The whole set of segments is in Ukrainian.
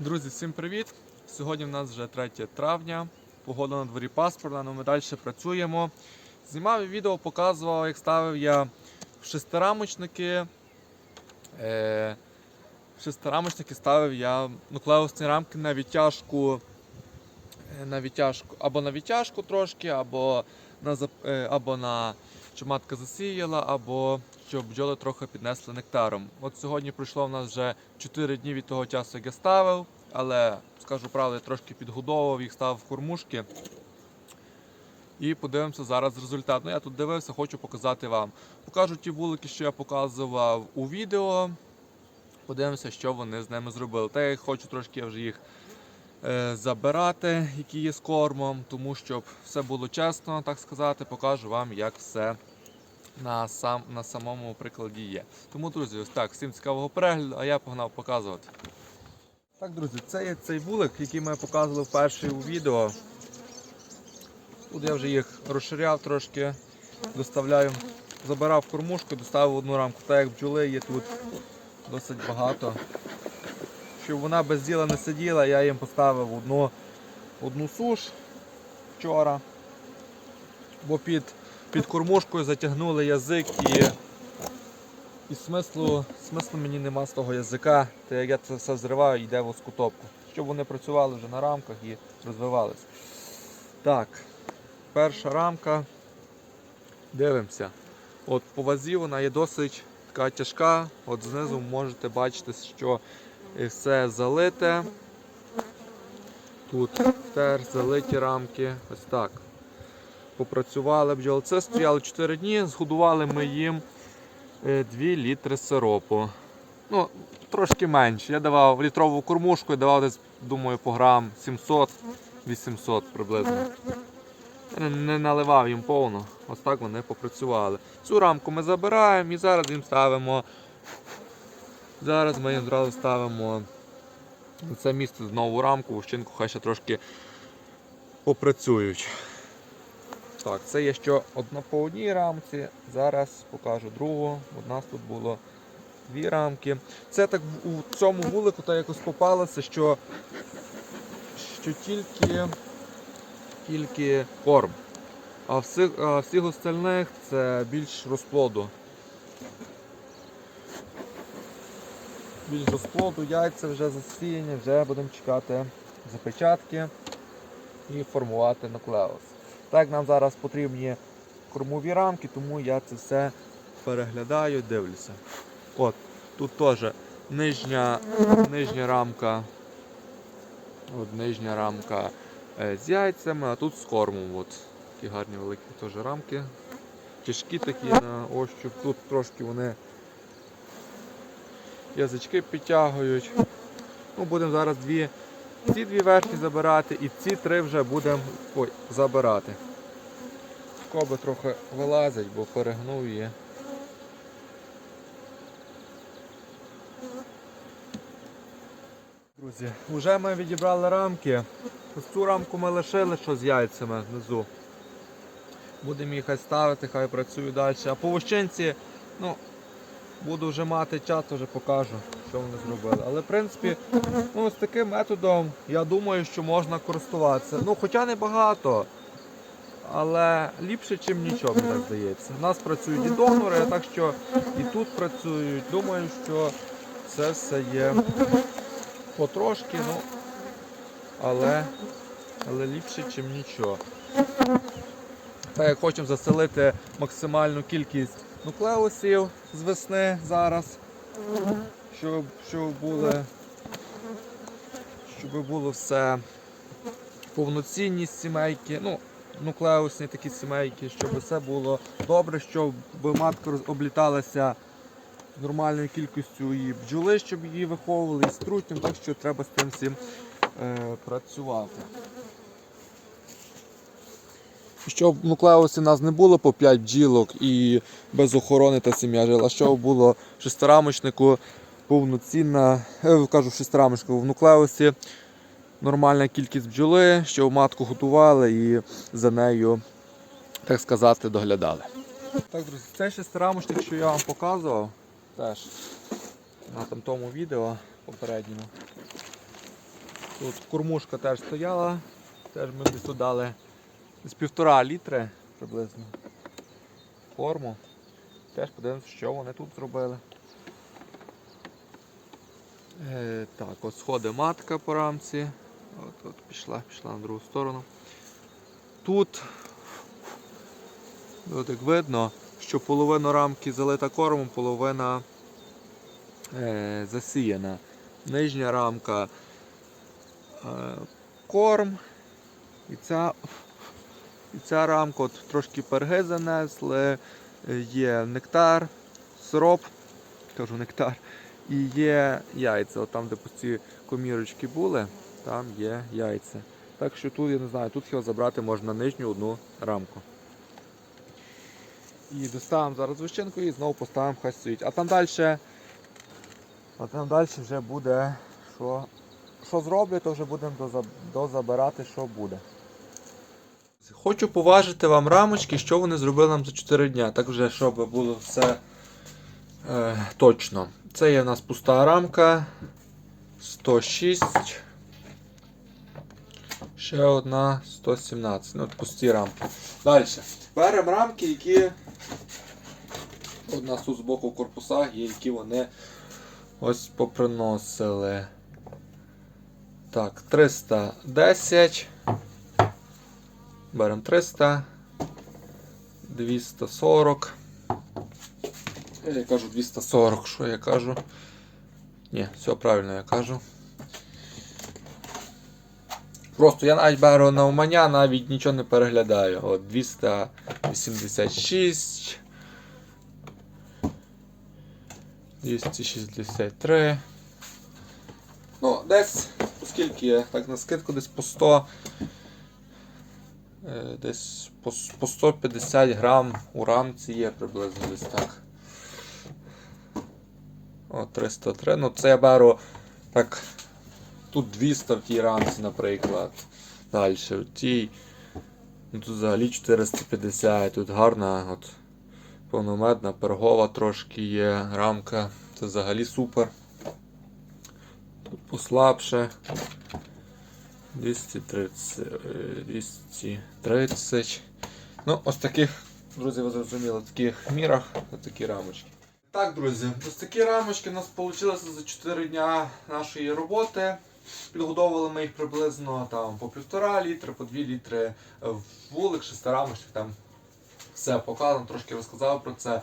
Друзі, всім привіт! Сьогодні в нас вже 3 травня. Погода на дворі паспорна, але ми далі працюємо. Знімав відео, показував, як ставив я шестирамочники. Е, шестирамочники ставив я нуклеусні рамки на відтяжку, е, на відтяжку або на відтяжку трошки, або на, е, або на щоб матка засіяла, або щоб бджоли трохи піднесли нектаром. От сьогодні пройшло в нас вже 4 дні від того часу, як я ставив, але скажу правду, я трошки підгодовував їх, ставив в кормушки. І подивимося зараз результат. Ну я тут дивився, хочу показати вам. Покажу ті вулики, що я показував у відео. Подивимося, що вони з ними зробили. Та я хочу трошки вже їх е, забирати, які є з кормом, тому щоб все було чесно, так сказати, покажу вам, як все на, сам, на самому прикладі є. Тому, друзі, ось так, всім цікавого перегляду, а я погнав показувати. Так, друзі, це є цей вулик, який ми показували вперше у відео. Тут я вже їх розширяв трошки, доставляю, забирав кормушку, доставив одну рамку, так як бджоли є тут досить багато. Щоб вона без діла не сиділа, я їм поставив одну, одну суш вчора, бо під, під кормушкою затягнули язик і, і смислу, смислу мені нема з того язика, то як я це все зриваю, йде в оскутопку. Щоб вони працювали вже на рамках і розвивалися. Так, перша рамка. Дивимося. От по вазі вона є досить така тяжка. От знизу можете бачити, що все залите. Тут теж залиті рамки. Ось так. Попрацювали бджоли. Це стояло 4 дні, згодували ми їм 2 літри сиропу. Ну, трошки менше. Я давав літрову кормушку, я давав десь, думаю, по грам 700-800 приблизно. Не- наливав їм повно. Ось так вони попрацювали. Цю рамку ми забираємо і зараз їм ставимо. Зараз ми їм зразу ставимо це місце знову рамку, вощинку хай ще трошки попрацюють. Так, це є що одна по одній рамці. Зараз покажу другу. У нас тут було дві рамки. Це так у цьому вулику так якось попалося, що, що тільки, тільки корм. А всіх, а всіх остальних це більш розплоду. Більш розплоду, яйця вже засіяні, вже будемо чекати запечатки і формувати нуклеус. Так нам зараз потрібні кормові рамки, тому я це все переглядаю, дивлюся. От, тут теж нижня, нижня рамка. От нижня рамка е, з яйцями, а тут з кормом. От. Такі гарні великі теж рамки. Тяжкі такі на ощуп. Тут трошки вони язички підтягують. Ну, будемо зараз дві, ці дві верхні забирати і ці три вже будемо забирати. Коби трохи вилазять, бо перегнув її. Друзі, вже ми відібрали рамки. Ось цю рамку ми лишили, що з яйцями внизу. Будемо їх хай ставити, хай працюють далі. А по вощинці, ну, буду вже мати час, вже покажу, що вони зробили. Але в принципі, ну, з таким методом я думаю, що можна користуватися. Ну, хоча не багато, але ліпше, ніж нічого, мені здається. У нас працюють і донори, так що і тут працюють. Думаю, що це все є потрошки, ну, але, але ліпше, ніж нічого. Так як хочемо заселити максимальну кількість нуклеусів з весни зараз, щоб, щоб, були, щоб було все повноцінність сімейки, ну, нуклеусні такі сімейки, щоб все було добре, щоб матка обліталася нормальною кількістю і бджоли, щоб її виховували, і струтням, так що треба з тим всім е, працювати. Щоб в нуклеусі нас не було по 5 бджілок і без охорони та сім'я жила, щоб було шестирамочнику повноцінна, е, кажу в шестирамочнику в нуклеусі нормальна кількість бджоли, щоб матку готували і за нею, так сказати, доглядали. Так, друзі, це шестирамочник, що я вам показував, теж на тому відео попередньому. Тут кормушка теж стояла, теж ми десь десь півтора літри приблизно форму. Теж подивимося, що вони тут зробили. Е, так, от сходи матка по рамці. От, от пішла, пішла на другу сторону. Тут, от як видно, що половина рамки залита кормом, половина е, засіяна. Нижня рамка е, корм. І ця, і ця рамка от трошки перги занесли, е, є нектар, сироп, кажу нектар, і є яйця. От там, де пусті комірочки були, там є яйця. Так що тут, я не знаю, тут його забрати можна нижню одну рамку. І доставимо зараз вищинку і знову поставимо хай стоїть. А там далі, а там далі вже буде, що, що зроблю, то вже будемо дозабирати, що буде. Хочу поважити вам рамочки, що вони зробили нам за 4 дня. Так вже, щоб було все е, точно. Це є у нас пуста рамка 106. Ще одна 117. Ну, пусті рамки. Далі. Беремо рамки, які у нас тут з боку в корпусах є, які вони ось поприносили. Так, 310. Беремо 300. 240. Я кажу 240, що я кажу? Ні, все правильно я кажу. Просто я навіть беру на умання, навіть нічого не переглядаю. От 286. 263. Ну, десь, оскільки я так на скидку, десь по 100. Е, Десь по, по 150 грам у рамці є приблизно десь так. О, 303. Ну це я беру так. Тут 200 в тій рамці, наприклад. Далі в тій. Ну, тут взагалі 450, тут гарна, от повномедна, пергова трошки є, рамка. Це взагалі супер. Тут послабше. 230. е, 230. Ну, ось таких, друзі, ви зрозуміли, таких мірах, такі рамочки. Так, друзі, ось такі рамочки у нас вийшли за 4 дня нашої роботи. Підгодовували ми їх приблизно там по півтора літри, по 2 літри вулик, шестирамочних, там все показано, трошки розказав про це.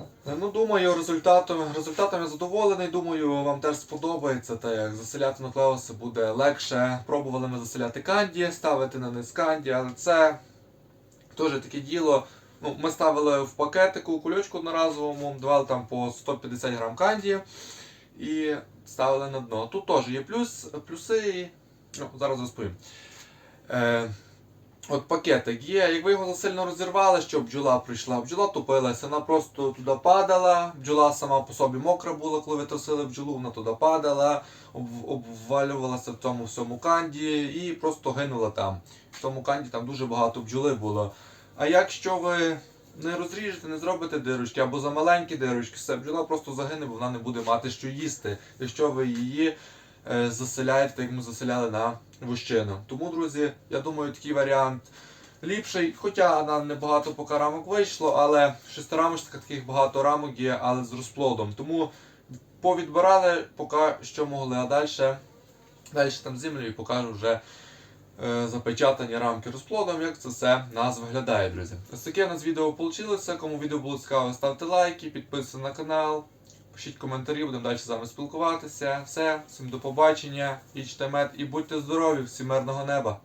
Е, Ну, думаю, результатом, результатом я задоволений. Думаю, вам теж сподобається, та як заселяти нуклеуси буде легше. Пробували ми заселяти канді, ставити на низ канді, але це теж таке діло. Ну, ми ставили в пакетику кульочку одноразовому, давали там по 150 грам канді і ставили на дно. Тут теж є плюс, плюси. і- Ну, зараз розповім. Е, от пакетик є. Як ви його сильно розірвали, щоб бджола прийшла, бджола топилася, вона просто туди падала. Бджола сама по собі мокра була, коли ви трусили бджолу, вона туди падала, об- обвалювалася в цьому всьому канді і просто гинула там. В тому канді там дуже багато бджоли було. А якщо ви не розріжете, не зробите дирочки або за маленькі дирочки, все, бджола просто загине, бо вона не буде мати що їсти, якщо ви її заселяєте, так як ми заселяли на вущину. Тому, друзі, я думаю, такий варіант ліпший. Хоча нам небагато поки рамок вийшло, але в шестирамочках таких багато рамок є, але з розплодом. Тому повідбирали поки що могли, а далі, далі там землю і покажу вже е, запечатані рамки розплодом, як це все нас виглядає, друзі. Ось таке у нас відео вийшло. Кому відео було цікаво, ставте лайки, підписуйтесь на канал, пишіть коментарі, будемо далі з вами спілкуватися. Все, всім до побачення, їжте мед і будьте здорові, всім мирного неба!